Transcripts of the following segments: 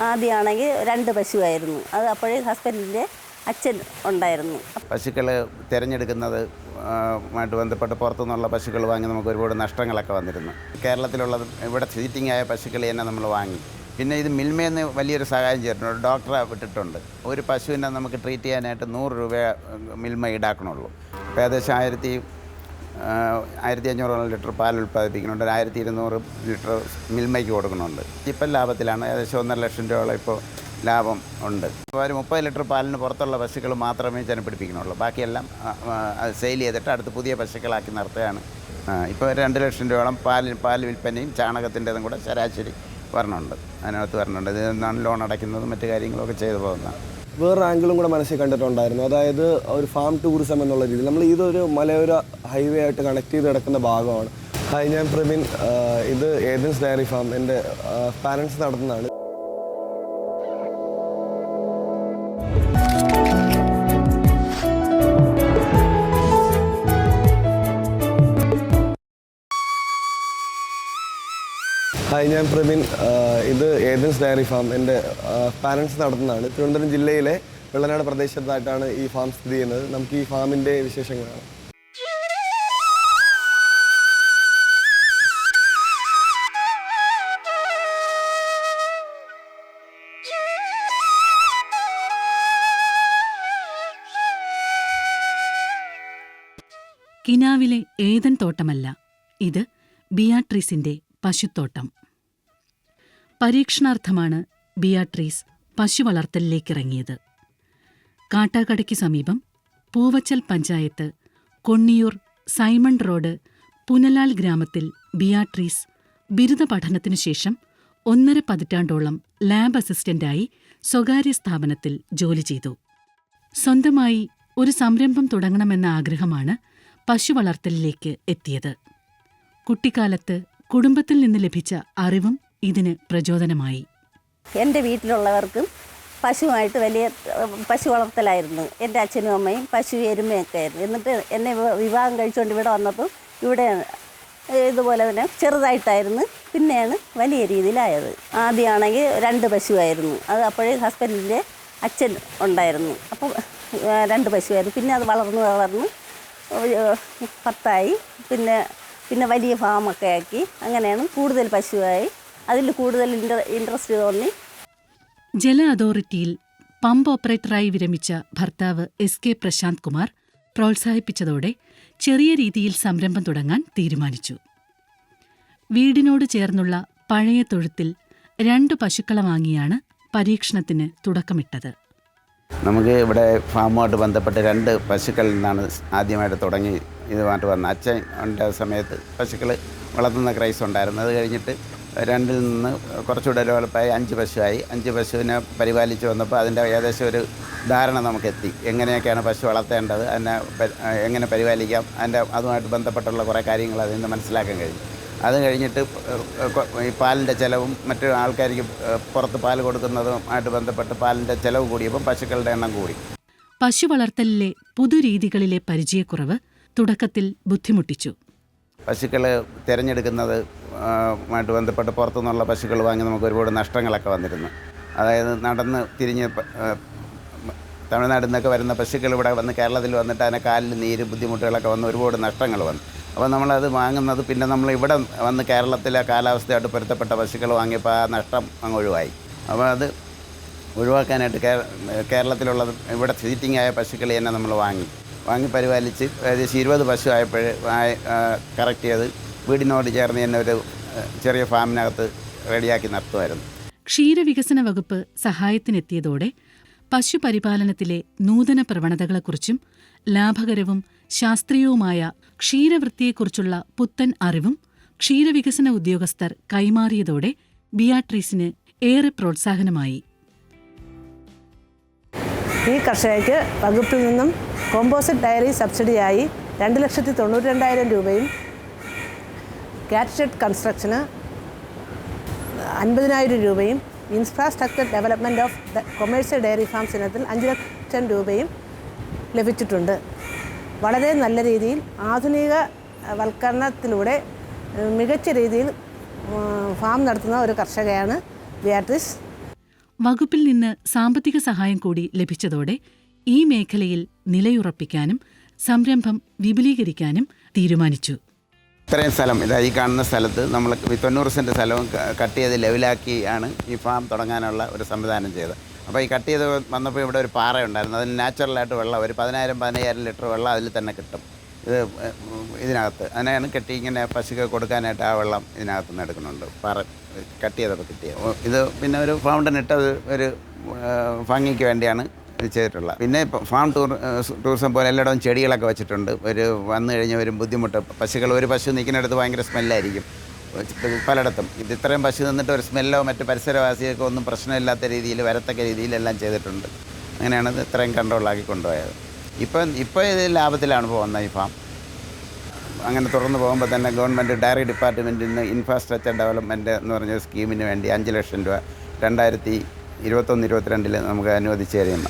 ആദ്യമാണെങ്കിൽ രണ്ട് പശുവായിരുന്നു. അത് അപ്പോഴേ ഹസ്ബൻഡിന്റെ അച്ഛൻ ഉണ്ടായിരുന്നു. പശുക്കൾ തിരഞ്ഞെടുക്കുന്നത് ആ, മായിട്ട് ബന്ധപ്പെട്ട് പുറത്തുനിന്നുള്ള പശുക്കൾ വാങ്ങി നമുക്ക് ഒരുപാട് നഷ്ടങ്ങളൊക്കെ വന്നിരുന്നു. കേരളത്തിലുള്ള ഇവിടെ സീറ്റിംഗ് ആയ പശുക്കൾ തന്നെ നമ്മൾ വാങ്ങി. പിന്നെ ഇത് മിൽമയെന്ന് വലിയൊരു സഹായം ചെയ്തിട്ടുണ്ട്. ഡോക്ടറെ വിട്ടിട്ടുണ്ട്. ഒരു പശുവിനെ നമുക്ക് ട്രീറ്റ് ചെയ്യാനായിട്ട് നൂറ് രൂപ മിൽമ ഈടാക്കണുള്ളൂ. ഏകദേശം ആയിരത്തി ആയിരത്തി അഞ്ഞൂറ് ലിറ്റർ പാൽ ഉൽപ്പാദിപ്പിക്കുന്നുണ്ട്. ഒരു ആയിരത്തി ഇരുന്നൂറ് ലിറ്റർ മിൽമയ്ക്ക് കൊടുക്കുന്നുണ്ട്. ഇപ്പം ലാഭത്തിലാണ്. ഏകദേശം ഒന്നര ലക്ഷം രൂപയോളം ഇപ്പോൾ ലാഭം ഉണ്ട്. ഒരു മുപ്പത് ലിറ്റർ പാലിന് പുറത്തുള്ള പശുക്കൾ മാത്രമേ ജനപ്പിടിപ്പിക്കുന്നുള്ളൂ ബാക്കിയെല്ലാം സെയിൽ ചെയ്തിട്ട് അടുത്ത് പുതിയ പശുക്കളാക്കി നിർത്തുകയാണ്. ഇപ്പോൾ രണ്ട് ലക്ഷം രൂപയോളം പാൽ പാൽ വിൽപ്പനയും ചാണകത്തിന്റെതും കൂടെ ശരാശരി വരണുണ്ട്. അതിനകത്ത് വരണുണ്ട്. നിന്നാണ് ലോൺ അടയ്ക്കുന്നതും മറ്റു കാര്യങ്ങളൊക്കെ ചെയ്തു പോകുന്നത്. വേറൊരു ആംഗിളും കൂടെ മനസ്സിൽ കണ്ടിട്ടുണ്ടായിരുന്നു. അതായത് ഒരു ഫാം ടൂറിസം എന്നുള്ള രീതിയിൽ. നമ്മൾ ഇതൊരു മലയോര ഹൈവേ ആയിട്ട് കണക്ട് ചെയ്ത് കിടക്കുന്ന ഭാഗമാണ്. ഹായ് ഞാൻ പ്രവീൺ. ഇത് ഏതൻസ് ഡയറി ഫാം. എന്റെ പാരൻസ് നടത്തുന്നതാണ്. ഹായ് ഞാൻ പ്രവീൺ. ഇത് ഏതൻസ് ഡയറി ഫാം. എന്റെ പാരൻസ് നടത്തുന്നതാണ്. തിരുവനന്തപുരം ജില്ലയിലെ വെള്ളനാട് പ്രദേശത്തായിട്ടാണ് ഈ ഫാം സ്ഥിതി ചെയ്യുന്നത്. നമുക്ക് ഈ ഫാമിന്റെ വിശേഷങ്ങളാണ് കിനാവിലെ ഏതൻ തോട്ടമല്ല. ഇത് ബിയാട്രീസിന്റെ പശുത്തോട്ടം. പരീക്ഷണാർത്ഥമാണ് ബിയാട്രീസ് പശു വളർത്തലിലേക്കിറങ്ങിയത്. കാട്ടാക്കടയ്ക്ക് സമീപം പൂവച്ചൽ പഞ്ചായത്ത് കൊണ്ണിയൂർ സൈമൺ റോഡ് പുനലാൽ ഗ്രാമത്തിൽ ബിയാട്രീസ് ബിരുദ പഠനത്തിനു ശേഷം ഒന്നര പതിറ്റാണ്ടോളം ലാബ് അസിസ്റ്റന്റായി സ്വകാര്യ സ്ഥാപനത്തിൽ ജോലി ചെയ്തു. സ്വന്തമായി ഒരു സംരംഭം തുടങ്ങണമെന്ന ആഗ്രഹമാണ് പശു വളർത്തലിലേക്ക് എത്തിയത്. കുട്ടിക്കാലത്ത് കുടുംബത്തിൽ നിന്ന് ലഭിച്ച അറിവും ഇതിന് പ്രചോദനമായി. എന്റെ വീട്ടിലുള്ളവർക്കും പശുവായിട്ട് വലിയ പശു വളർത്തലായിരുന്നു. എന്റെ അച്ഛനും അമ്മയും പശു എരുമയൊക്കെ ആയിരുന്നു എന്നിട്ട് എന്നെ വിവാഹം കഴിച്ചുകൊണ്ട് ഇവിടെ വന്നപ്പോൾ ഇവിടെ ഇതുപോലെ തന്നെ ചെറുതായിട്ടായിരുന്നു. പിന്നെയാണ് വലിയ രീതിയിലായത്. ആദ്യമാണെങ്കിൽ രണ്ട് പശുവായിരുന്നു. അത് അപ്പോഴേ ഹസ്ബൻഡിന്റെ അച്ഛൻ ഉണ്ടായിരുന്നു. അപ്പോൾ രണ്ട് പശുവായിരുന്നു. പിന്നെ അത് വളർന്ന് വളർന്ന് പത്തായി. പിന്നെ പിന്നെ വലിയ ഫാമൊക്കെ ആക്കി. അങ്ങനെയാണ് കൂടുതൽ പശുവായി അതിൽ കൂടുതൽ ഇൻട്ര ഇൻട്രസ്റ്റ് തോന്നി. ജല അതോറിറ്റിയിൽ പമ്പ് ഓപ്പറേറ്ററായി വിരമിച്ച ഭർത്താവ് എസ് കെ പ്രശാന്ത് കുമാർ പ്രോത്സാഹിപ്പിച്ചതോടെ ചെറിയ രീതിയിൽ സംരംഭം തുടങ്ങാൻ തീരുമാനിച്ചു. വീടിനോട് ചേർന്നുള്ള പഴയ തൊഴുത്തിൽ രണ്ട് പശുക്കളെ വാങ്ങിയാണ് പരീക്ഷണത്തിന് തുടക്കമിട്ടത്. നമുക്ക് ഇവിടെ ഫാമുമായിട്ട് ബന്ധപ്പെട്ട് രണ്ട് പശുക്കളിൽ നിന്നാണ് ആദ്യമായിട്ട് തുടങ്ങി ഇതുമായിട്ട് വന്നത്. അച്ഛൻ ഉണ്ട സമയത്ത് പശുക്കൾ വളർത്തുന്ന ക്രൈസ് ഉണ്ടായിരുന്നു. അത് കഴിഞ്ഞിട്ട് രണ്ടിൽ നിന്ന് കുറച്ചുകൂടെ ഡെവലപ്പായി അഞ്ച് പശുവായി. അഞ്ച് പശുവിനെ പരിപാലിച്ച് വന്നപ്പോൾ അതിന്റെ ഏകദേശം ഒരു ധാരണ നമുക്കെത്തി. എങ്ങനെയൊക്കെയാണ് പശു വളർത്തേണ്ടത് അതിനെ എങ്ങനെ പരിപാലിക്കാം അതിന്റെ അതുമായിട്ട് ബന്ധപ്പെട്ടുള്ള കുറേ കാര്യങ്ങൾ അതിൽ നിന്ന് മനസ്സിലാക്കാൻ കഴിഞ്ഞു. അത് കഴിഞ്ഞിട്ട് ഈ പാലിന്റെ ചിലവും മറ്റു ആൾക്കാർക്ക് പുറത്ത് പാൽ കൊടുക്കുന്നതുമായിട്ട് ബന്ധപ്പെട്ട് പാലിന്റെ ചിലവ് കൂടിയപ്പോൾ പശുക്കളുടെ എണ്ണം കൂടി. പശു വളർത്തലിലെ പുതുരീതികളിലെ പരിചയക്കുറവ് തുടക്കത്തിൽ ബുദ്ധിമുട്ടിച്ചു. പശുക്കൾ തിരഞ്ഞെടുക്കുന്നത് മായിട്ട് ബന്ധപ്പെട്ട് പുറത്തുനിന്നുള്ള പശുക്കൾ വാങ്ങി നമുക്ക് ഒരുപാട് നഷ്ടങ്ങളൊക്കെ വന്നിരുന്നു. അതായത് നടന്ന് തിരിഞ്ഞ് തമിഴ്നാട്ടിൽ നിന്നൊക്കെ വരുന്ന പശുക്കൾ ഇവിടെ വന്ന് കേരളത്തിൽ വന്നിട്ട് അതിനെ കാലിൽ നീര് ബുദ്ധിമുട്ടുകളൊക്കെ വന്ന് ഒരുപാട് നഷ്ടങ്ങൾ വന്നു. അപ്പോൾ നമ്മളത് വാങ്ങുന്നത് പിന്നെ നമ്മൾ ഇവിടെ വന്ന് കേരളത്തിലെ കാലാവസ്ഥയായിട്ട് പൊരുത്തപ്പെട്ട പശുക്കൾ വാങ്ങിയപ്പോൾ ആ നഷ്ടം അങ്ങ് ഒഴിവായി. അപ്പോൾ അത് ഒഴിവാക്കാനായിട്ട് കേരളത്തിലുള്ള ഇവിടെ സീറ്റിംഗ് ആയ പശുക്കൾ തന്നെ നമ്മൾ വാങ്ങി. വാങ്ങി പരിപാലിച്ച് ഏകദേശം ഇരുപത് പശു ആയപ്പോഴേ കറക്റ്റ് ചെയ്ത് വീടിനോട് ചേർന്ന് തന്നെ ഒരു ചെറിയ ഫാമിനകത്ത് റെഡിയാക്കി നിർത്തുമായിരുന്നു ക്ഷീരവികസന വകുപ്പ് സഹായത്തിനെത്തിയതോടെ പശുപരിപാലനത്തിലെ നൂതന പ്രവണതകളെക്കുറിച്ചും ലാഭകരവും ശാസ്ത്രീയവുമായ ക്ഷീരവൃത്തിയെക്കുറിച്ചുള്ള പുത്തൻ അറിവും ക്ഷീരവികസന ഉദ്യോഗസ്ഥർ കൈമാറിയതോടെ ബിയാട്രീസിന് ഏറെ പ്രോത്സാഹനമായി. ഈ കർഷകർക്ക് വകുപ്പിൽ നിന്നും കോമ്പോസിറ്റ് ഡയറി സബ്സിഡിയായി രണ്ട് ലക്ഷത്തി തൊണ്ണൂറ്റി രണ്ടായിരം രൂപയും ക്യാറ്റ് ഷെഡ് കൺസ്ട്രക്ഷന് അൻപതിനായിരം രൂപയും infrastructure development of commercial dairy farms ഇനത്തിൽ അഞ്ച് ലക്ഷം രൂപയും ലഭിച്ചിട്ടുണ്ട്. വളരെ നല്ല രീതിയിൽ ആധുനിക വൽക്കരണത്തിലൂടെ മികച്ച രീതിയിൽ ഫാം നടത്തുന്ന ഒരു കർഷകയാണ് ബിയാട്രിസ്. വകുപ്പിൽ നിന്ന് സാമ്പത്തിക സഹായം കൂടി ലഭിച്ചതോടെ ഈ മേഖലയിൽ നിലയുറപ്പിക്കാനും സംരംഭം വിപുലീകരിക്കാനും തീരുമാനിച്ചു. ഇത്രയും സ്ഥലം ഇതാ ഈ കാണുന്ന സ്ഥലത്ത് നമ്മൾ തൊണ്ണൂറ് സെന്റ് സ്ഥലവും കട്ട് ചെയ്ത് ലെവലാക്കിയാണ് ഈ ഫാം തുടങ്ങാനുള്ള ഒരു സംവിധാനം ചെയ്തത്. അപ്പോൾ ഈ കട്ട് ചെയ്ത് വന്നപ്പോൾ ഇവിടെ ഒരു പാറ ഉണ്ടായിരുന്നു അതിന് നാച്ചുറലായിട്ട് വെള്ളം ഒരു പതിനായിരം പതിനയ്യായിരം ലിറ്റർ വെള്ളം അതിൽ തന്നെ കിട്ടും. ഇത് ഇതിനകത്ത്. അതിനാണ് കെട്ടി ഇങ്ങനെ പശുക്ക് കൊടുക്കാനായിട്ട് ആ വെള്ളം ഇതിനകത്ത് നിന്ന് എടുക്കുന്നുണ്ട്. പാറ കട്ട് ചെയ്തപ്പോൾ കിട്ടിയത്. ഇത് പിന്നെ ഒരു ഫൗണ്ടൻ ഇട്ടത് ഒരു ഭംഗിക്ക് വേണ്ടിയാണ് ഇത് ചെയ്തിട്ടുള്ളത് പിന്നെ ഫാം ടൂർ ടൂറിസം പോലെ എല്ലായിടവും ചെടികളൊക്കെ വെച്ചിട്ടുണ്ട്. ഒരു വന്നു കഴിഞ്ഞാൽ ഒരു ബുദ്ധിമുട്ട്. പശുക്കൾ ഒരു പശു നിൽക്കുന്നിടത്ത് ഭയങ്കര സ്മെല്ലായിരിക്കും. പലയിടത്തും. ഇത് ഇത്രയും പശു നിന്നിട്ട് ഒരു സ്മെല്ലോ മറ്റ് പരിസരവാസികൾക്കോ ഒന്നും പ്രശ്നമില്ലാത്ത രീതിയിൽ വരത്തക്ക രീതിയിലെല്ലാം ചെയ്തിട്ടുണ്ട്. അങ്ങനെയാണ് ഇത് ഇത്രയും കൺട്രോളാക്കി കൊണ്ടുപോയത്. ഇപ്പം ഇപ്പോൾ ഇത് ലാഭത്തിലാണ് പോകുന്നത് ഈ ഫാം അങ്ങനെ തുറന്നു പോകുമ്പോൾ തന്നെ ഗവൺമെന്റ് ഡയറി ഡിപ്പാർട്ട്മെന്റിൽ നിന്ന് ഇൻഫ്രാസ്ട്രക്ചർ ഡെവലപ്മെന്റ് എന്ന് പറഞ്ഞ സ്കീമിന് വേണ്ടി അഞ്ച് ലക്ഷം രൂപ രണ്ടായിരത്തി ഇരുപത്തൊന്ന് ഇരുപത്തിരണ്ടിൽ നമുക്ക് അനുവദിച്ച് തരും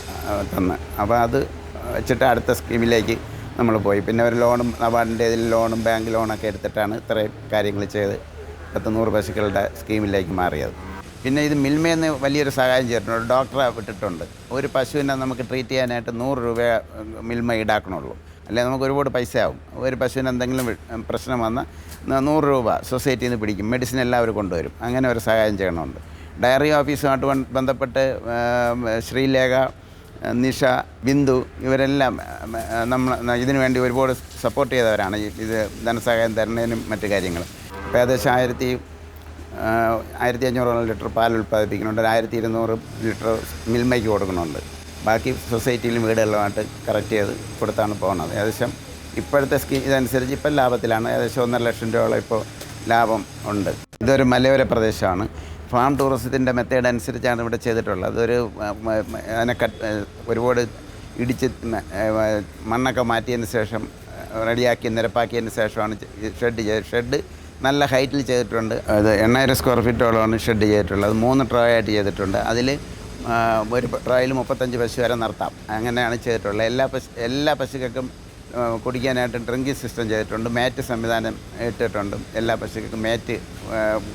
തന്ന്. അപ്പോൾ അത് വെച്ചിട്ട് അടുത്ത സ്കീമിലേക്ക് നമ്മൾ പോയി. പിന്നെ ഒരു ലോണും നബാർഡിന്റെ ഇതിൽ ലോണും ബാങ്ക് ലോണൊക്കെ എടുത്തിട്ടാണ് ഇത്രയും കാര്യങ്ങൾ ചെയ്ത് പത്ത് നൂറ് പശുക്കളുടെ സ്കീമിലേക്ക് മാറിയത്. പിന്നെ ഇത് മിൽമയെന്ന് വലിയൊരു സഹായം ചെയ്തിട്ടുണ്ട്. ഡോക്ടറെ വിട്ടിട്ടുണ്ട്. ഒരു പശുവിനെ നമുക്ക് ട്രീറ്റ് ചെയ്യാനായിട്ട് നൂറ് രൂപ മിൽമ ഈടാക്കണുള്ളൂ. അല്ലെങ്കിൽ നമുക്ക് ഒരുപാട് പൈസ ആവും ഒരു പശുവിന് എന്തെങ്കിലും പ്രശ്നം വന്നാൽ നൂറ് രൂപ സൊസൈറ്റിയിൽ നിന്ന് പിടിക്കും. മെഡിസിൻ എല്ലാവരും കൊണ്ടുവരും. അങ്ങനെ ഒരു സഹായം ചെയ്യണമുണ്ട്. ഡയറി ഓഫീസുമായിട്ട് ബന്ധപ്പെട്ട് ശ്രീലേഖ നിഷ ബിന്ദു ഇവരെല്ലാം നമ്മൾ ഇതിനു വേണ്ടി ഒരുപാട് സപ്പോർട്ട് ചെയ്തവരാണ് ഇത് ധനസഹായം തരുന്നതിനും മറ്റു കാര്യങ്ങൾ അപ്പോൾ ഏകദേശം ആയിരത്തി ആയിരത്തി അഞ്ഞൂറോളം ലിറ്റർ പാൽ ഉൽപ്പാദിപ്പിക്കുന്നുണ്ട്. ആയിരത്തി ഇരുന്നൂറ് ലിറ്റർ മിൽമയ്ക്ക് കൊടുക്കുന്നുണ്ട്. ബാക്കി സൊസൈറ്റിയിലും വീടുകളിലുമായിട്ട് കറക്റ്റ് ചെയ്ത് കൊടുത്താണ് പോകുന്നത്. ഏകദേശം ഇപ്പോഴത്തെ സ്കീം ഇതനുസരിച്ച് ഇപ്പം ലാഭത്തിലാണ്. ഏകദേശം ഒന്നര ലക്ഷം രൂപയോളം ഇപ്പോൾ ലാഭം ഉണ്ട്. ഇതൊരു മലയോര പ്രദേശമാണ്. ഫാം ടൂറിസത്തിന്റെ മെത്തേഡ് അനുസരിച്ചാണ് ഇവിടെ ചെയ്തിട്ടുള്ളത്. അതൊരു അതിനെ കട്ട് ഒരുപാട് ഇടിച്ച് മണ്ണൊക്കെ മാറ്റിയതിന് ശേഷം റെഡിയാക്കി നിരപ്പാക്കിയതിന് ശേഷമാണ് ഷെഡ് ചെയ്ത് ഷെഡ് നല്ല ഹൈറ്റിൽ ചെയ്തിട്ടുണ്ട്. അത് എണ്ണായിരം സ്ക്വയർ ഫീറ്റോളമാണ് ഷെഡ് ചെയ്തിട്ടുള്ളത്. മൂന്ന് ട്രോ ആയിട്ട് ചെയ്തിട്ടുണ്ട്. അതിൽ ഒരു ട്രോയിൽ മുപ്പത്തഞ്ച് പശു വരെ നിർത്താം. അങ്ങനെയാണ് ചെയ്തിട്ടുള്ളത്. എല്ലാ പശു എല്ലാ പശുക്കൾക്കും കുടിക്കാനായിട്ട് ഡ്രിങ്കിങ് സിസ്റ്റം ചെയ്തിട്ടുണ്ട്. മാറ്റ് സംവിധാനം ഇട്ടിട്ടുണ്ട്. എല്ലാ പശുക്കൾക്കും മാറ്റ്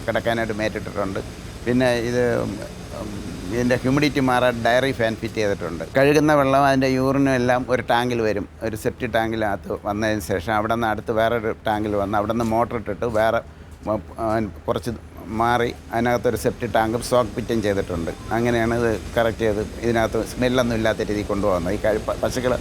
കിടക്കാനായിട്ട് മാറ്റ് ഇട്ടിട്ടുണ്ട്. പിന്നെ ഇത് ഇതിന്റെ ഹ്യൂമിഡിറ്റി മാറാൻ ഡയറി ഫാൻ ഫിറ്റ് ചെയ്തിട്ടുണ്ട്. കഴുകുന്ന വെള്ളം അതിന്റെ യൂറിനും എല്ലാം ഒരു ടാങ്കിൽ വരും. ഒരു സെപ്റ്റി ടാങ്കിനകത്ത് വന്നതിന് ശേഷം അവിടെ നിന്ന് അടുത്ത് വേറൊരു ടാങ്കിൽ വന്ന് അവിടെ നിന്ന് മോട്ടർ ഇട്ടിട്ട് വേറെ കുറച്ച് മാറി അതിനകത്തൊരു സെപ്റ്റി ടാങ്കും സോക്ക് പിറ്റും ചെയ്തിട്ടുണ്ട്. അങ്ങനെയാണ് ഇത് കറക്റ്റ് ചെയ്ത് ഇതിനകത്ത് സ്മെല്ലൊന്നും ഇല്ലാത്ത രീതിയിൽ കൊണ്ടുപോകുന്നത്. ഈ കഴി പശുക്കൾ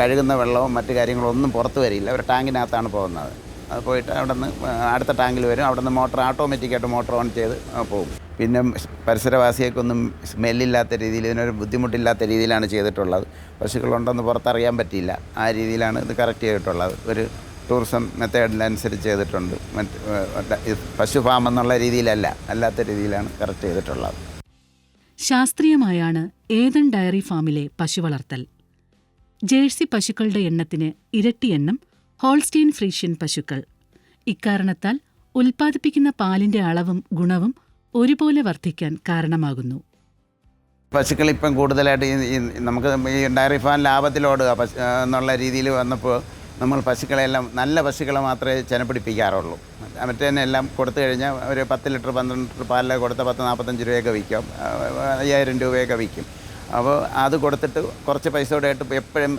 കഴുകുന്ന വെള്ളവും മറ്റു കാര്യങ്ങളൊന്നും പുറത്ത് വരില്ല. ഒരു ടാങ്കിനകത്താണ് പോകുന്നത്. അത് പോയിട്ട് അവിടെ നിന്ന് അടുത്ത ടാങ്കിൽ വരും. അവിടെ നിന്ന് മോട്ടർ ഓട്ടോമാറ്റിക്കായിട്ട് മോട്ടർ ഓൺ ചെയ്ത് പോകും. പിന്നെ പരിസരവാസികൾക്കൊന്നും സ്മെല്ലില്ലാത്ത രീതിയിൽ ഇതിനൊരു ബുദ്ധിമുട്ടില്ലാത്ത രീതിയിലാണ് ചെയ്തിട്ടുള്ളത്. പശുക്കളുണ്ടെന്ന് പുറത്തറിയാൻ പറ്റിയില്ല. ആ രീതിയിലാണ് ഇത് കറക്റ്റ് ചെയ്തിട്ടുള്ളത്. ഒരു ടൂറിസം മെത്തേഡിനനുസരിച്ച് ചെയ്തിട്ടുണ്ട്. പശു ഫാം എന്നുള്ള രീതിയിലല്ല അല്ലാത്ത രീതിയിലാണ് കറക്റ്റ് ചെയ്തിട്ടുള്ളത്. ശാസ്ത്രീയമായാണ് ഏതൻ ഡയറി ഫാമിലെ പശു വളർത്തൽ. ജേഴ്സി പശുക്കളുടെ എണ്ണത്തിന് ഇരട്ടി എണ്ണം ഹോൾസ്റ്റീൻ ഫ്രീഷ്യൻ പശുക്കൾ. ഇക്കാരണത്താൽ ഉൽപ്പാദിപ്പിക്കുന്ന പാലിന്റെ അളവും ഗുണവും ഒരുപോലെ വർദ്ധിക്കാൻ കാരണമാകുന്നു. പശുക്കൾ ഇപ്പം കൂടുതലായിട്ട് നമുക്ക് ഈ ഡയറി ഫാം ലാഭത്തിലോടുക പശു എന്നുള്ള രീതിയിൽ വന്നപ്പോൾ നമ്മൾ പശുക്കളെല്ലാം നല്ല പശുക്കളെ മാത്രമേ ചെനപ്പിടിപ്പിക്കാറുള്ളൂ മറ്റേതിനെല്ലാം കൊടുത്തു കഴിഞ്ഞാൽ ഒരു പത്ത് ലിറ്റർ പന്ത്രണ്ട് ലിറ്റർ പാലിൽ കൊടുത്ത പത്ത് നാൽപ്പത്തഞ്ച് രൂപയൊക്കെ വിൽക്കും. അയ്യായിരം രൂപയൊക്കെ വിൽക്കും. അപ്പോൾ അത് കൊടുത്തിട്ട് കുറച്ച് പൈസ കൂടെ ആയിട്ട് എപ്പോഴും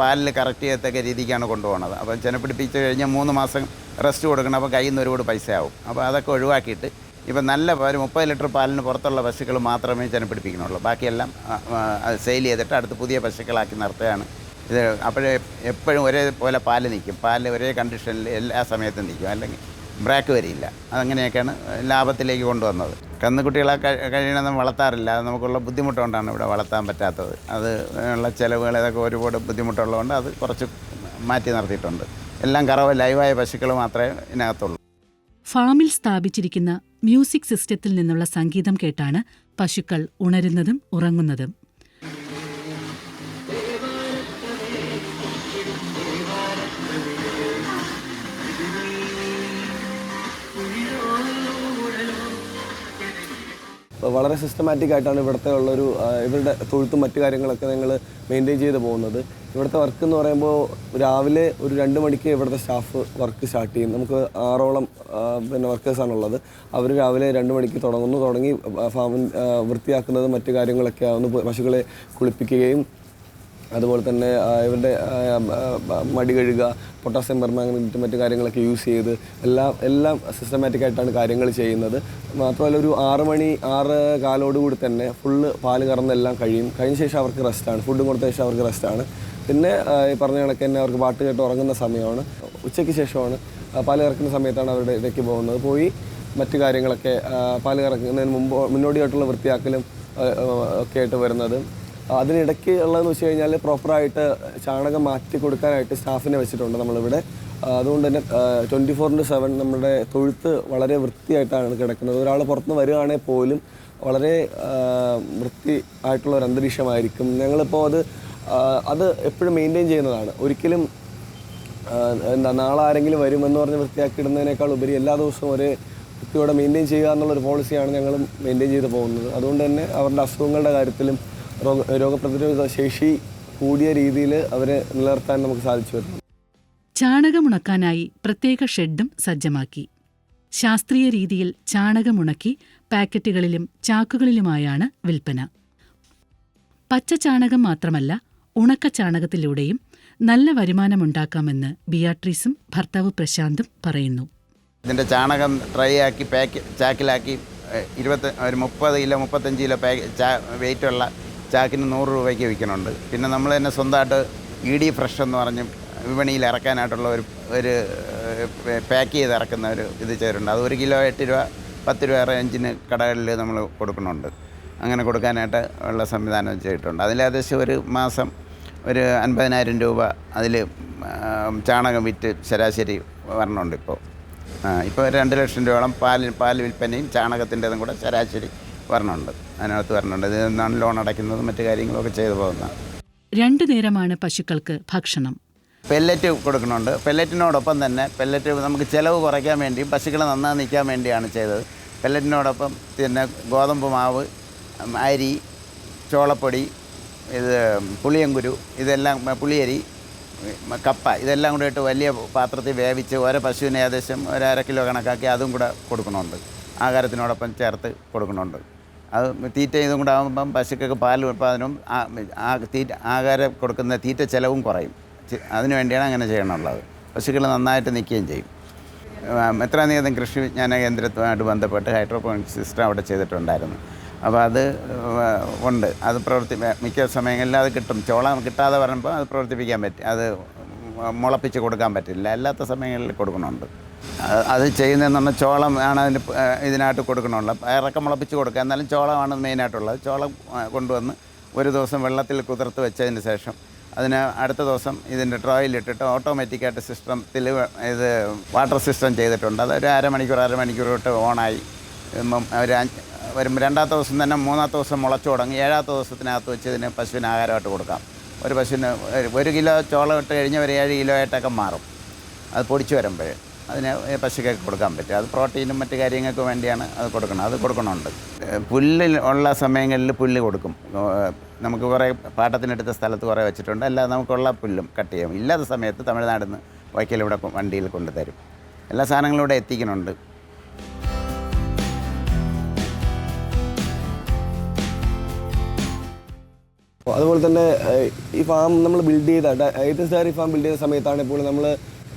പാലിൽ കറക്റ്റ് ചെയ്യത്തക്ക രീതിക്കാണ് കൊണ്ടുപോകുന്നത് അപ്പോൾ ചെനപ്പിടിപ്പിച്ച് കഴിഞ്ഞാൽ മൂന്ന് മാസം റെസ്റ്റ് കൊടുക്കണം അപ്പോൾ കയ്യിൽ നിന്ന് ഒരുപാട് പൈസ ആവും. അപ്പോൾ അതൊക്കെ ഒഴിവാക്കിയിട്ട് ഇപ്പം നല്ല ഒരു മുപ്പത് ലിറ്റർ പാലിന് പുറത്തുള്ള പശുക്കൾ മാത്രമേ ചെനപ്പിടിപ്പിക്കണുള്ളൂ ബാക്കിയെല്ലാം സെയിൽ ചെയ്തിട്ട് അടുത്ത് പുതിയ പശുക്കളാക്കി നിർത്തുകയാണ്. ഇത് അപ്പോഴേ എപ്പോഴും ഒരേപോലെ പാൽ നിൽക്കും. പാൽ ഒരേ കണ്ടീഷനിൽ എല്ലാ സമയത്തും നിൽക്കും. അല്ലെങ്കിൽ ബ്രേക്ക് വരില്ല അതങ്ങനെയൊക്കെയാണ് ലാഭത്തിലേക്ക് കൊണ്ടുവന്നത്. കന്നുകുട്ടികളെ കഴിയണമെന്നും വളർത്താറില്ല. അത് നമുക്കുള്ള ബുദ്ധിമുട്ടുകൊണ്ടാണ് ഇവിടെ വളർത്താൻ പറ്റാത്തത്. അത് ഉള്ള ചിലവുകൾ ഇതൊക്കെ ഒരുപാട് ബുദ്ധിമുട്ടുള്ളതുകൊണ്ട് അത് കുറച്ച് മാറ്റി നിർത്തിയിട്ടുണ്ട്. എല്ലാം കറവ് ലൈവായ പശുക്കൾ മാത്രമേ ഇതിനകത്തുള്ളൂ. ഫാമിൽ സ്ഥാപിച്ചിരിക്കുന്ന മ്യൂസിക് സിസ്റ്റത്തിൽ നിന്നുള്ള സംഗീതം കേട്ടാണ് പശുക്കൾ ഉണരുന്നതും ഉറങ്ങുന്നതും. വളരെ സിസ്റ്റമാറ്റിക് ആയിട്ടാണ് ഇവിടുത്തെ ഉള്ളൊരു ഇവരുടെ തൊഴുത്തും മറ്റു കാര്യങ്ങളൊക്കെ ഞങ്ങൾ മെയിന്റെയിൻ ചെയ്ത് പോകുന്നത്. ഇവിടുത്തെ വർക്ക് എന്ന് പറയുമ്പോൾ രാവിലെ ഒരു രണ്ട് മണിക്ക് ഇവിടുത്തെ സ്റ്റാഫ് വർക്ക് സ്റ്റാർട്ട് ചെയ്യും. നമുക്ക് ആറോളം പിന്നെ വർക്കേഴ്സാണുള്ളത് അവർ രാവിലെ രണ്ട് മണിക്ക് തുടങ്ങുന്നു. തുടങ്ങി ഫാമിൻ വൃത്തിയാക്കുന്നതും മറ്റു കാര്യങ്ങളൊക്കെ ആവുന്നു. പശുക്കളെ കുളിപ്പിക്കുകയും അതുപോലെ തന്നെ ഇവരുടെ മടി കഴുകുക പൊട്ടാസ്യം പെർമാംഗനേറ്റ് മറ്റു കാര്യങ്ങളൊക്കെ യൂസ് ചെയ്ത് എല്ലാം എല്ലാം സിസ്റ്റമാറ്റിക് ആയിട്ടാണ് കാര്യങ്ങൾ ചെയ്യുന്നത്. മാത്രമല്ല ഒരു ആറ് മണി ആറ് കാലോടുകൂടി തന്നെ ഫുള്ള് പാൽ കറന്നെല്ലാം കഴിയും. കഴിഞ്ഞ ശേഷം അവർക്ക് റെസ്റ്റാണ് ഫുഡും കൊടുത്ത ശേഷം അവർക്ക് റെസ്റ്റാണ് പിന്നെ ഈ പറഞ്ഞ കണക്ക് തന്നെ അവർക്ക് പാട്ട് കേട്ട് ഉറങ്ങുന്ന സമയമാണ്. ഉച്ചയ്ക്ക് ശേഷമാണ് പാൽ കറക്കുന്ന സമയത്താണ് അവരുടെ ഇടയ്ക്ക് പോകുന്നത്. പോയി മറ്റു കാര്യങ്ങളൊക്കെ പാൽ കറക്കുന്നതിന് മുമ്പ് മുന്നോടിയായിട്ടുള്ള വൃത്തിയാക്കലും ഒക്കെ ആയിട്ട് വരുന്നത്. അതിനിടയ്ക്ക് ഉള്ളതെന്ന് വെച്ച് കഴിഞ്ഞാൽ പ്രോപ്പറായിട്ട് ചാണകം മാറ്റി കൊടുക്കാനായിട്ട് സ്റ്റാഫിനെ വെച്ചിട്ടുണ്ട് നമ്മളിവിടെ. അതുകൊണ്ട് തന്നെ ട്വന്റി ഫോർ ഇന്റു സെവൻ നമ്മുടെ തൊഴുത്ത് വളരെ വൃത്തിയായിട്ടാണ് കിടക്കുന്നത്. ഒരാൾ പുറത്തുനിന്ന് വരികയാണെങ്കിൽ പോലും വളരെ വൃത്തി ആയിട്ടുള്ള ഒരു അന്തരീക്ഷമായിരിക്കും. ഞങ്ങളിപ്പോൾ അത് അത് എപ്പോഴും മെയിന്റെയിൻ ചെയ്യുന്നതാണ്. ഒരിക്കലും എന്താ നാളെ ആരെങ്കിലും വരുമെന്ന് പറഞ്ഞ് വൃത്തിയാക്കി ഇടുന്നതിനേക്കാൾ ഉപരി എല്ലാ ദിവസവും ഒരേ വൃത്തിയോടെ മെയിന്റെയിൻ ചെയ്യുക എന്നുള്ളൊരു പോളിസിയാണ് ഞങ്ങൾ മെയിന്റെയിൻ ചെയ്ത് പോകുന്നത്. അതുകൊണ്ട് തന്നെ അവരുടെ അസുഖങ്ങളുടെ കാര്യത്തിലും രോഗപ്രതിരോധ ശേഷി കൂടിയ രീതിയിൽ അവരെ നിലനിർത്താൻ നമുക്ക് സാധിച്ചു വരുന്നു. ചാണകമുണക്കാനായി പ്രത്യേക ഷെഡും സജ്ജമാക്കി. ശാസ്ത്രീയ രീതിയിൽ ചാണകമുണക്കി പാക്കറ്റുകളിലും ചാക്കുകളിലുമായാണ് വിൽപ്പന. പച്ച ചാണകം മാത്രമല്ല ഉണക്ക ചാണകത്തിലൂടെയും നല്ല വരുമാനമുണ്ടാക്കാമെന്ന് ബിയാട്രീസും ഭർത്താവ് പ്രശാന്തും പറയുന്നു. ഇതിന്റെ ചാണകം ഡ്രൈ ആക്കി പാക്ക് ചാക്കിലാക്കി ഇരുപത്തി ഒരു മുപ്പത് കിലോ മുപ്പത്തഞ്ച് കിലോ പാക്ക് ചാ വെയിറ്റുള്ള ചാക്കിന് നൂറ് രൂപയ്ക്ക് വിൽക്കുന്നുണ്ട്. പിന്നെ നമ്മൾ തന്നെ സ്വന്തമായിട്ട് ഇ ഡി ഫ്രഷ് എന്ന് പറഞ്ഞ് വിപണിയിൽ ഇറക്കാനായിട്ടുള്ള ഒരു ഒരു പാക്ക് ചെയ്ത് ഇറക്കുന്ന ഒരു ഇത് ചേരുന്നുണ്ട് അത് ഒരു കിലോ എട്ട് രൂപ പത്ത് രൂപ റേഞ്ചിന് കടകളിൽ നമ്മൾ കൊടുക്കുന്നുണ്ട്. അങ്ങനെ കൊടുക്കാനായിട്ട് ഉള്ള സംവിധാനം ചെയ്തിട്ടുണ്ട്. അതിൽ ഏകദേശം ഒരു മാസം ഒരു അൻപതിനായിരം രൂപ അതിൽ ചാണകം വിറ്റ് ശരാശരി വരണമുണ്ട് ഇപ്പോൾ ഇപ്പോൾ രണ്ട് ലക്ഷം രൂപയോളം പാൽ പാൽ വിൽപ്പനയും ചാണകത്തിന്റെതും കൂടെ ശരാശരി വരണുണ്ട്. അതിനകത്ത് വരണുണ്ട്. ഇത് നിന്നാണ് ലോൺ അടയ്ക്കുന്നതും മറ്റു കാര്യങ്ങളൊക്കെ ചെയ്തു പോകുന്നത് രണ്ടു നേരമാണ് പശുക്കൾക്ക് ഭക്ഷണം. പെല്ലറ്റ് കൊടുക്കുന്നുണ്ട്. പെല്ലറ്റിനോടൊപ്പം തന്നെ പെല്ലറ്റ് നമുക്ക് ചിലവ് കുറയ്ക്കാൻ വേണ്ടി പശുക്കളെ നന്നായി നിൽക്കാൻ വേണ്ടിയാണ് ചെയ്തത്. പെല്ലറ്റിനോടൊപ്പം പിന്നെ ഗോതമ്പ് മാവ് അരി ചോളപ്പൊടി ഇത് പുളിയങ്കുരു ഇതെല്ലാം പുളിയരി കപ്പ ഇതെല്ലാം കൂടെ ഇട്ട് വലിയ പാത്രത്തിൽ വേവിച്ച് ഓരോ പശുവിന് ഏകദേശം ഒരു അര കിലോ കണക്കാക്കി അതും കൂടെ കൊടുക്കുന്നുണ്ട്. ആഹാരത്തിനോടൊപ്പം ചേർത്ത് കൊടുക്കണുണ്ട് അത് തീറ്റ ഇതും കൂടെ ആകുമ്പം പശുക്കൾക്ക് പാൽ ഉൽപ്പാദനവും ആ- തീറ്റ ആഹാരം കൊടുക്കുന്ന തീറ്റ ചിലവും കുറയും. അതിനു വേണ്ടിയാണ് അങ്ങനെ ചെയ്യണമുള്ളത് പശുക്കൾ നന്നായിട്ട് നിൽക്കുകയും ചെയ്യും. എത്ര നീതം കൃഷി വിജ്ഞാന കേന്ദ്രത്തുമായിട്ട് ബന്ധപ്പെട്ട് ഹൈഡ്രോപോണിക് സിസ്റ്റം അവിടെ ചെയ്തിട്ടുണ്ടായിരുന്നു. അപ്പോൾ അത് ഉണ്ട്. അത് പ്രവർത്തി മിക്ക സമയങ്ങളിൽ അത് കിട്ടും. ചോളം കിട്ടാതെ വരുമ്പോൾ അത് പ്രവർത്തിപ്പിക്കാൻ പറ്റും അത് മുളപ്പിച്ച് കൊടുക്കാൻ പറ്റില്ല. അല്ലാത്ത സമയങ്ങളിൽ കൊടുക്കണമുണ്ട് അത് ചെയ്യുന്നതെന്ന് പറഞ്ഞാൽ ചോളം ആണ് അതിന് ഇതിനായിട്ട് കൊടുക്കണമുള്ളത് പയറൊക്കെ മുളപ്പിച്ച് കൊടുക്കുക. എന്നാലും ചോളമാണ് മെയിനായിട്ടുള്ളത്. ചോളം കൊണ്ടുവന്ന് ഒരു ദിവസം വെള്ളത്തിൽ കുതിർത്ത് വെച്ചതിന് ശേഷം അതിന് അടുത്ത ദിവസം ഇതിന്റെ ട്രോയിലിട്ടിട്ട് ഓട്ടോമാറ്റിക്കായിട്ട് സിസ്റ്റത്തിൽ ഇത് വാട്ടർ സിസ്റ്റം ചെയ്തിട്ടുണ്ട്. അത് ഒരു അരമണിക്കൂർ അരമണിക്കൂർ തൊട്ട് ഓണായി. ഒരു വരുമ്പോൾ രണ്ടാമത്തെ ദിവസം തന്നെ മൂന്നാമത്തെ ദിവസം മുളച്ചു തുടങ്ങി. ഏഴാമത്തെ ദിവസത്തിനകത്ത് വെച്ച് ഇതിന് പശുവിന് ആഹാരമായിട്ട് കൊടുക്കാം. ഒരു പശുവിന് ഒരു കിലോ ചോളം ഇട്ട് കഴിഞ്ഞ് ഒരു ഏഴ് കിലോ ആയിട്ടൊക്കെ മാറും. അത് പൊടിച്ച് വരുമ്പോൾ അതിന് പശുക്കൊക്കെ കൊടുക്കാൻ പറ്റും. അത് പ്രോട്ടീനും മറ്റു കാര്യങ്ങൾക്ക് വേണ്ടിയാണ് അത് കൊടുക്കണം അത് കൊടുക്കണമുണ്ട് പുല്ലിൽ ഉള്ള സമയങ്ങളിൽ പുല്ല് കൊടുക്കും. നമുക്ക് കുറേ പാട്ടത്തിനെടുത്ത സ്ഥലത്ത് കുറേ വെച്ചിട്ടുണ്ട്. അല്ലാതെ നമുക്കുള്ള പുല്ലും കട്ട് ചെയ്യും. ഇല്ലാത്ത സമയത്ത് തമിഴ്നാട്ടിൽ നിന്ന് വൈക്കലിവിടെ വണ്ടിയിൽ കൊണ്ടുതരും. എല്ലാ സാധനങ്ങളും ഇവിടെ എത്തിക്കുന്നുണ്ട്. അതുപോലെ തന്നെ ഈ ഫാം നമ്മൾ ബിൽഡ് ചെയ്ത ഏത് ഫാം ബിൽഡ് ചെയ്ത സമയത്താണ് ഇപ്പോൾ നമ്മൾ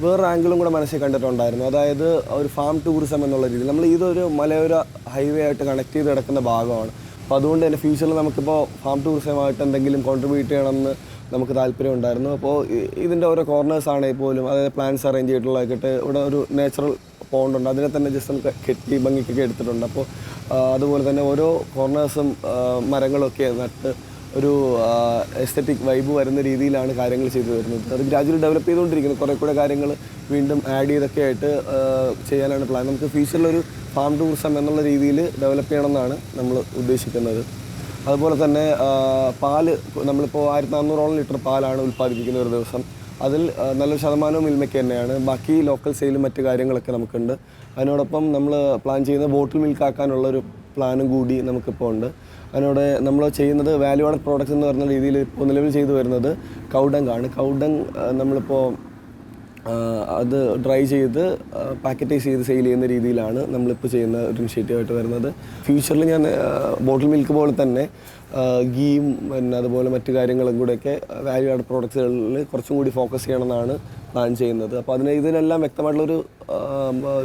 വേറൊരു ആംഗിളും കൂടെ മനസ്സിൽ കണ്ടിട്ടുണ്ടായിരുന്നു. അതായത് ഒരു ഫാം ടൂറിസം എന്നുള്ള രീതിയിൽ. നമ്മൾ ഇതൊരു മലയോര ഹൈവേ ആയിട്ട് കണക്ട് ചെയ്ത് കിടക്കുന്ന ഭാഗമാണ്. അപ്പോൾ അതുകൊണ്ട് തന്നെ ഫ്യൂച്ചറിൽ നമുക്കിപ്പോൾ ഫാം ടൂറിസമായിട്ട് എന്തെങ്കിലും കോൺട്രിബ്യൂട്ട് ചെയ്യണമെന്ന് നമുക്ക് താല്പര്യം ഉണ്ടായിരുന്നു. അപ്പോൾ ഇതിന്റെ ഓരോ കോർണേഴ്സ് ആണെങ്കിൽ പോലും അതായത് പ്ലാൻസ് അറേഞ്ച് ചെയ്തിട്ടുള്ളതായിട്ട് ഇവിടെ ഒരു നാച്ചുറൽ പോണ്ടുണ്ട് അതിനെ തന്നെ ജസ്റ്റ് നമുക്ക് കെട്ടി ഭംഗിക്കൊക്കെ എടുത്തിട്ടുണ്ട്. അപ്പോൾ അതുപോലെ തന്നെ ഓരോ കോർണേഴ്സും മരങ്ങളൊക്കെ നട്ട് ഒരു എസ്തറ്റിക് വൈബ് വരുന്ന രീതിയിലാണ് കാര്യങ്ങൾ ചെയ്തു വരുന്നത് അത് ഗ്രാജുവലി ഡെവലപ്പ് ചെയ്തുകൊണ്ടിരിക്കുന്നത് കുറേ കൂടെ കാര്യങ്ങൾ വീണ്ടും ആഡ് ചെയ്തൊക്കെ ആയിട്ട് ചെയ്യാനാണ് പ്ലാൻ നമുക്ക് ഫ്യൂച്ചറിലൊരു ഫാം ടൂറിസം എന്നുള്ള രീതിയിൽ ഡെവലപ്പ് ചെയ്യണമെന്നാണ് നമ്മൾ ഉദ്ദേശിക്കുന്നത്. അതുപോലെ തന്നെ പാൽ നമ്മളിപ്പോൾ ആയിരത്തി നാനൂറോളം ലിറ്റർ പാലാണ് ഉൽപ്പാദിപ്പിക്കുന്നത് ഒരു ദിവസം. അതിൽ നല്ലൊരു ശതമാനവും മിൽമയ്ക്ക് തന്നെയാണ്. ബാക്കി ലോക്കൽ സെയിലും മറ്റു കാര്യങ്ങളൊക്കെ നമുക്കുണ്ട്. അതിനോടൊപ്പം നമ്മൾ പ്ലാൻ ചെയ്യുന്ന ബോട്ടിൽ മിൽക്ക് ആക്കാനുള്ളൊരു പ്ലാനും കൂടി നമുക്കിപ്പോൾ ഉണ്ട്. അതിനോട് നമ്മൾ ചെയ്യുന്നത് വാല്യൂ ആഡ് പ്രോഡക്റ്റ്സ് എന്ന് പറഞ്ഞ രീതിയിൽ ഇപ്പോൾ നിലവിൽ ചെയ്തു വരുന്നത് കൗഡങ് ആണ്. കൗഡങ് നമ്മളിപ്പോൾ അത് ഡ്രൈ ചെയ്ത് പാക്കറ്റൈസ് ചെയ്ത് സെയിൽ ചെയ്യുന്ന രീതിയിലാണ് നമ്മളിപ്പോൾ ചെയ്യുന്ന ഒരു ഇനിഷ്യേറ്റീവ് ആയിട്ട് വരുന്നത്. ഫ്യൂച്ചറിൽ ഞാൻ ബോട്ടിൽ മിൽക്ക് പോലെ തന്നെ ഗീം പിന്നെ അതുപോലെ മറ്റു കാര്യങ്ങളും കൂടെയൊക്കെ വാല്യൂ ആഡ് പ്രോഡക്ട്സുകളിൽ കുറച്ചും കൂടി ഫോക്കസ് ചെയ്യണമെന്നാണ് പ്ലാൻ ചെയ്യുന്നത്. അപ്പോൾ അതിന് ഇതിനെല്ലാം വ്യക്തമായിട്ടുള്ളൊരു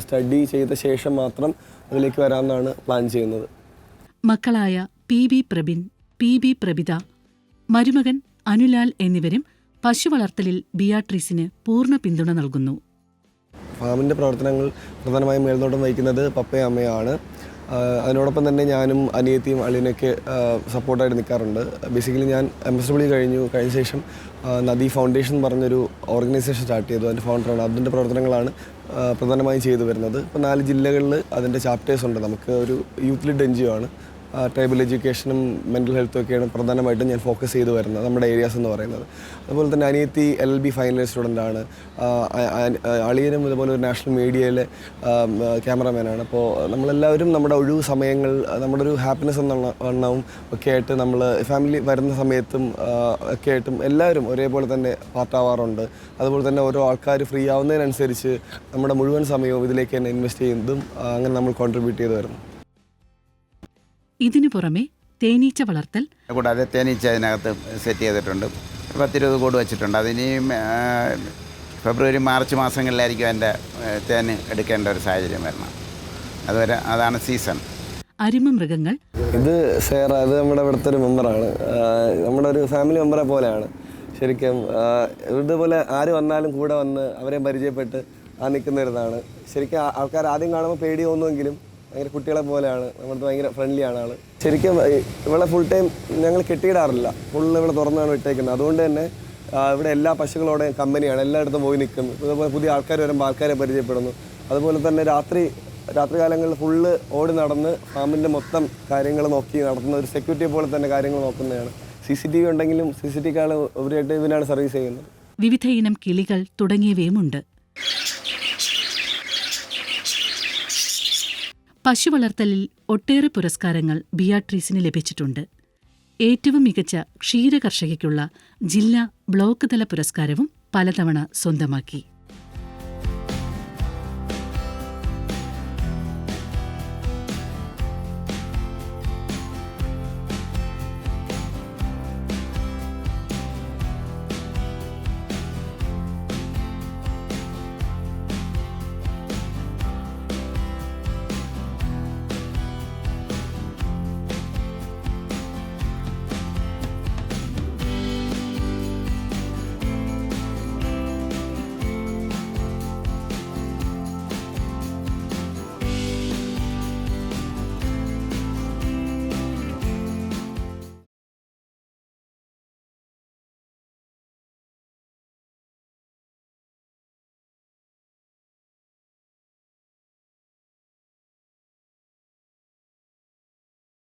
സ്റ്റഡി ചെയ്ത ശേഷം മാത്രം അതിലേക്ക് വരാമെന്നാണ് പ്ലാൻ ചെയ്യുന്നത്. മക്കളായ P B Prabin P B Prabitha മരുമകൻ അനുലാൽ എന്നിവരും പശു വളർത്തലിൽ ബിയാട്രീസിന് പൂർണ പിന്തുണ നൽകുന്നു. ഫാമിന്റെ പ്രവർത്തനങ്ങൾ പ്രധാനമായും മേൽനോട്ടം വഹിക്കുന്നത് പപ്പയും അമ്മയാണ് അതിനോടൊപ്പം തന്നെ ഞാനും അനിയത്തിയും അളിയനൊക്കെ സപ്പോർട്ടായിട്ട് നിൽക്കാറുണ്ട്. ബേസിക്കലി ഞാൻ എം എസ് ഡബ്ല്യു കഴിഞ്ഞു. കഴിഞ്ഞ ശേഷം നദി ഫൗണ്ടേഷൻ പറഞ്ഞൊരു ഓർഗനൈസേഷൻ സ്റ്റാർട്ട് ചെയ്തു. അതിന്റെ ഫൗണ്ടറാണ് അതിന്റെ പ്രവർത്തനങ്ങളാണ് പ്രധാനമായും ചെയ്തു വരുന്നത്. ഇപ്പോൾ നാല് ജില്ലകളിൽ അതിന്റെ ചാപ്റ്റേഴ്സ് ഉണ്ട്. നമുക്ക് ഒരു youth led N G O ആണ്. ട്രൈബൽ എഡ്യൂക്കേഷനും മെന്റൽ ഹെൽത്തും ഒക്കെയാണ് പ്രധാനമായിട്ടും ഞാൻ ഫോക്കസ് ചെയ്ത് വരുന്നത് നമ്മുടെ ഏരിയാസ് എന്ന് പറയുന്നത്. അതുപോലെ തന്നെ അനിയത്തി എൽ ബി ഫൈനൽ സ്റ്റുഡന്റാണ് അളിയനും ഇതുപോലെ ഒരു നാഷണൽ മീഡിയയിലെ ക്യാമറമാനാണ് അപ്പോൾ നമ്മളെല്ലാവരും നമ്മുടെ ഒഴിവ് സമയങ്ങൾ നമ്മുടെ ഒരു ഹാപ്പിനെസ് എന്നുള്ള എണ്ണവും ഒക്കെ ആയിട്ട് നമ്മൾ ഫാമിലി വരുന്ന സമയത്തും ഒക്കെ ആയിട്ടും എല്ലാവരും ഒരേപോലെ തന്നെ പാർട്ടാവാറുണ്ട് അതുപോലെ തന്നെ ഓരോ ആൾക്കാർ ഫ്രീ ആവുന്നതിനനുസരിച്ച് നമ്മുടെ മുഴുവൻ സമയവും ഇതിലേക്ക് തന്നെ ഇൻവെസ്റ്റ് ചെയ്യുന്നതും അങ്ങനെ നമ്മൾ കോൺട്രിബ്യൂട്ട് ചെയ്ത് വരുന്നു. ഇതിനു പുറമെ തേനീച്ച വളർത്തൽ കൂടാതെ തേനീച്ച അതിനകത്ത് സെറ്റ് ചെയ്തിട്ടുണ്ട്. പത്തിരുപത് കൂട് വെച്ചിട്ടുണ്ട്. അതിനെയും ഫെബ്രുവരി മാർച്ച് മാസങ്ങളിലായിരിക്കും എന്റെ തേൻ എടുക്കേണ്ട ഒരു സാഹചര്യം വരണം. അതുവരെ അതാണ് സീസൺ അരിമ മൃഗങ്ങൾ ഇത് സേറ ഇത് നമ്മുടെ ഇവിടുത്തെ ഒരു മെമ്പറാണ്. നമ്മുടെ ഒരു ഫാമിലി മെമ്പറെ പോലെയാണ്. ശരിക്കും ഇതുപോലെ ആര് വന്നാലും കൂടെ വന്ന് അവരെ പരിചയപ്പെട്ട് ആ നിൽക്കുന്ന ഒരിതാണ്. ശരിക്കും ആൾക്കാർ ആദ്യം കാണുമ്പോൾ പേടി തോന്നുമെങ്കിലും ഭയങ്കര കുട്ടികളെ പോലെയാണ്. നമ്മുടെ ഭയങ്കര ഫ്രണ്ട്ലി ആണ് ആൾ. ശരിക്കും ഇവിടെ ഫുൾ ടൈം ഞങ്ങൾ കെട്ടിയിടാറില്ല. ഫുള്ള് ഇവിടെ തുറന്നാണ് ഇട്ടേക്കുന്നത്. അതുകൊണ്ട് തന്നെ ഇവിടെ എല്ലാ പശുക്കളോടെയും കമ്പനിയാണ് എല്ലായിടത്തും പോയി നിൽക്കുന്നു. അതുപോലെ പുതിയ ആൾക്കാർ വരുമ്പോൾ ആൾക്കാരെ പരിചയപ്പെടുന്നു. അതുപോലെ തന്നെ രാത്രി രാത്രികാലങ്ങളിൽ ഫുള്ള് ഓടി നടന്ന് ഫാമിന്റെ മൊത്തം കാര്യങ്ങൾ നോക്കി നടത്തുന്ന ഒരു സെക്യൂരിറ്റി പോലെ തന്നെ കാര്യങ്ങൾ നോക്കുന്നതാണ്. സി സി ടി വി ഉണ്ടെങ്കിലും സി സി ടി വിക്കാൾ ഉപരിയായിട്ട് ഇവനാണ് സർവീസ് ചെയ്യുന്നത്. വിവിധ ഇനം കിളികൾ തുടങ്ങിയവയുമുണ്ട്. പശുവളർത്തലിൽ ഒട്ടേറെ പുരസ്കാരങ്ങൾ ബിയാട്രീസിന് ലഭിച്ചിട്ടുണ്ട്. ഏറ്റവും മികച്ച ക്ഷീരകർഷകയ്ക്കുള്ള ജില്ലാ ബ്ലോക്ക് തല പുരസ്കാരവും പലതവണ സ്വന്തമാക്കി.